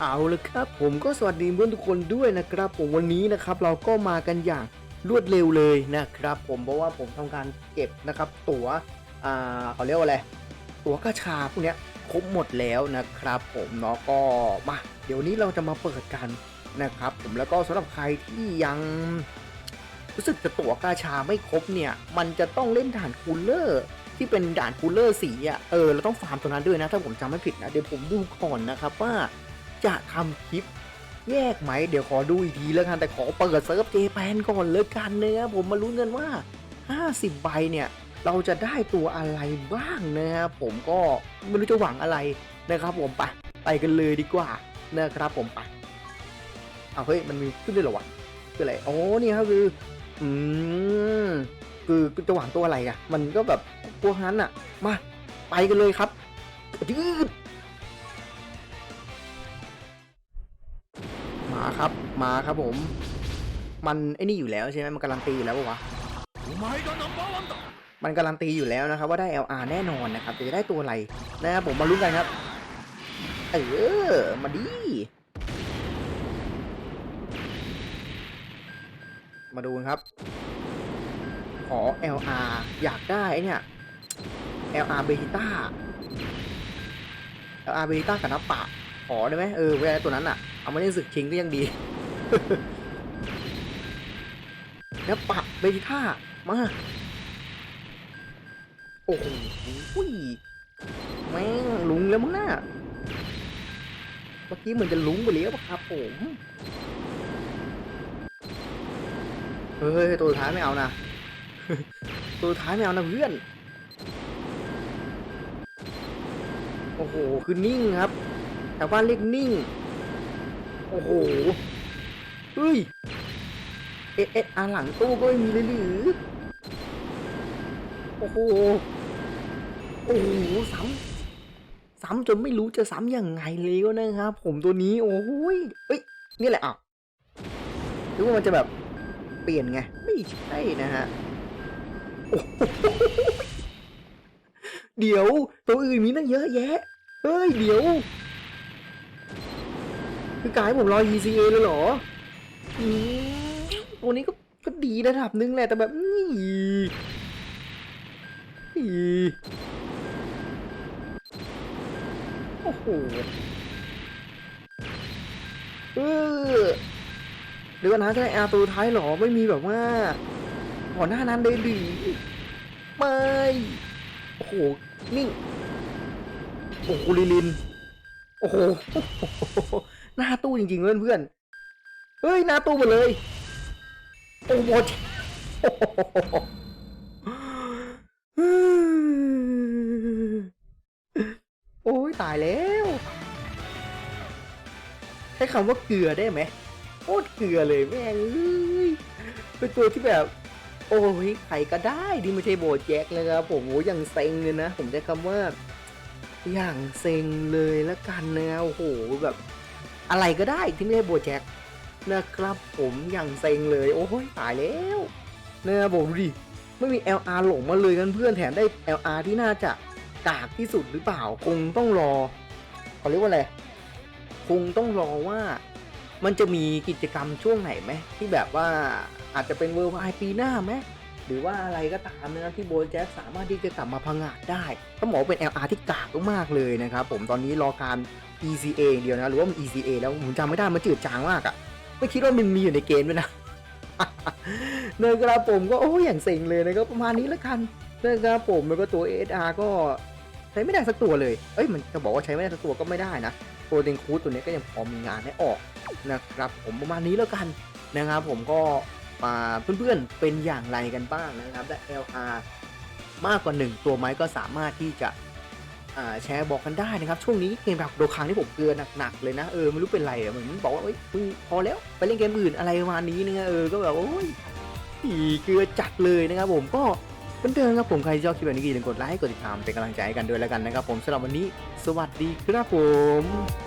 เอาละครับ ผมก็สวัสดีเพื่อนทุกคนด้วยนะครับ ผมวันนี้นะครับเราก็มากันอย่างรวดเร็วเลยนะครับ ผมเพราะว่าผมทำการเก็บนะครับ ตั๋วอ่าเขาเรียกว่าอะไร ตั๋วกระชาพวกเนี้ยครบหมดแล้วนะครับ ผมเนาะก็มาเดี๋ยวนี้เราจะมาเปิดกันนะครับ ผมแล้วก็สำหรับใครที่ยังรู้สึกจะตั๋วกระชาไม่ครบเนี่ย มันจะต้องเล่นด่านคูลเลอร์ที่เป็นด่านคูลเลอร์สีอะเออเราต้องฟาร์มตัวนั้นด้วยนะ ถ้าผมจำไม่ผิดนะเดี๋ยวผมดูก่อนนะครับว่า จะทำคลิปแยกไหม เดี๋ยวขอดูอีกทีแล้วกันแต่ขอเปิดเซิร์ฟเจแปนก่อนเลยกันเนะครับผมมาลุ้นกันว่า 50 ใบเนี่ย เราจะได้ตัวอะไรบ้างนะครับผมก็ไม่รู้จะหวังอะไรนะครับผมไปไปกันเลยดีกว่านะครับผมไปเอาเฮ้ยมันมีขึ้นได้เหรอวะคืออะไรโอ้นี่ครับคือ อืมคือจะหวังตัวอะไรอะมันก็แบบพวกนั้นอะมา ไปกันเลยครับยืด ครับ มาครับผม มันไอ้นี่อยู่แล้วใช่ไหมมันการันตีอยู่แล้ววะมันการันตีอยู่แล้วนะครับ ว่าได้ LR แน่นอนนะครับจะได้ตัวอะไรนะครับผมมาลุ้นกันครับเออมาดีมาดูครับ ขอ LR อยากได้เนี่ย LR เบต้า LR เบต้ากับนับปะ ขอได้ไหมเออเวลาตัวนั้นอะ เอามาเล่นศึกชิงก็ยังดีนับปะเบต้ามา โอ้โหแม่งลุงแล้วมั้งน่ะเมื่อกี้เหมือนจะลุงไปแล้วปะครับผมเฮ้ยตัวท้ายไม่เอานะตัวท้ายไม่เอานะเพื่อน โอ้โห คือนิ่งครับแถวบ้าเรียกนิ่ง อ้โหเฮ้ย เอเอสอาหลังตู้ก็ไม่มีเลยหรือโอ้โห โอ้โหซ้ำซ้ำจนไม่รู้จะซ้ำยังไงแล้วนะครับ ผมตัวนี้ โอ้โหยเอ้ย นี่แหละอะหรือว่ามันจะแบบเปลี่ยนไง ไม่ใช่นะฮะเดี๋ยว ตัวอื่นมีตั้งเยอะแยะ เฮ้ย เดี๋ยว คือกายผมรอ ECA เลยเหรออืมตัวนี้ก็ก็ดีระดับหนึงแหละ แต่แบบนี่โอ้โหเออเดี๋ยวก่อนนะจะได้อาตัวท้ายเหรอ ไม่มีแบบว่าก่อนหน้านั้นเลยหรือไม่ โอ้โหนิ่โอ้โหลิลิน โอ้โห หน้าตู้จริงๆเพื่อนๆ เฮ้ย หน้าตู้หมดเลยโอ้โหโอ้โหโอ้ยตายแล้ว ใช้คำว่าเกลือได้ไหมโคตรเกลือเลยแม่งเอ้ยเป็นตัวที่แบบ โอ้ยใครก็ได้ที่ไม่ใช่โบแจ็คเลยครับผมโอ้ยอย่างเซ็งเลยนะ ผมใช้คำว่า อย่างเซ็งเลยละกันนะโอ้โหแบบอะไรก็ได้ที่ไม่ใช่โบแจ็คนะครับผมอย่างเซ็งเลย โอ้ยตายแล้วนะครับผมดูดิไม่มี LR หลงมาเลยกันเพื่อนแถมได้ LR ที่น่าจะกากที่สุดหรือเปล่าคงต้องรอเขาเรียกว่าอะไรคงต้องรอว่ามันจะมีกิจกรรมช่วงไหนไหมที่แบบว่าอาจจะเป็นเวอร์ไวปีหน้าไหม หรือว่าอะไรก็ตามนะที่โบนแจ็คสามารถที่จะกลับมาพังงาดได้ต้องบอกเป็น LR ที่กากมากๆเลยนะครับผมตอนนี้รอการ ECA อย่างเดียวนะหรือว่ามัน ECA แล้วผมจำไม่ได้มันจืดจางมากอะไม่คิดว่ามันมีอยู่ในเกมด้วยนะเนยครับผมก็โอ้ยอย่างเซ็งเลยนะครับประมาณนี้แล้วกันเนะครับผมแล้วก็ตัว SR ก็ใช้ไม่ได้สักตัวเลย เอ้ยมันจะบอกว่าใช้ไม่ได้สักตัวก็ไม่ได้นะตัวเดนคูดตัวนี้ก็ยังพอมีงานให้ออกนะครับผมประมาณนี้แล้วกันนะครับผมก็ เพื่อนๆเป็นอย่างไรกันบ้างนะครับได้ LR มากกว่า 1 ตัวไหมก็สามารถที่จะแชร์บอกกันได้นะครับ ช่วงนี้เกมแบบโดคังที่ผมเกลือหนักๆเลยนะเออไม่รู้เป็นไรเหมือนบอกว่าเอ้ยมึงพอแล้วไปเล่นเกมอื่นอะไรประมาณนี้นะเออก็แบบโอ้ยอีเกลือจัดเลยนะครับผมก็เหมือนเดิมครับผมใครชอบคลิปแบบนี้ก็อย่าลืมกดไลค์กดติดตามเป็นกำลังใจให้กันด้วยแล้วกันนะครับผมสำหรับวันนี้ สวัสดีครับผม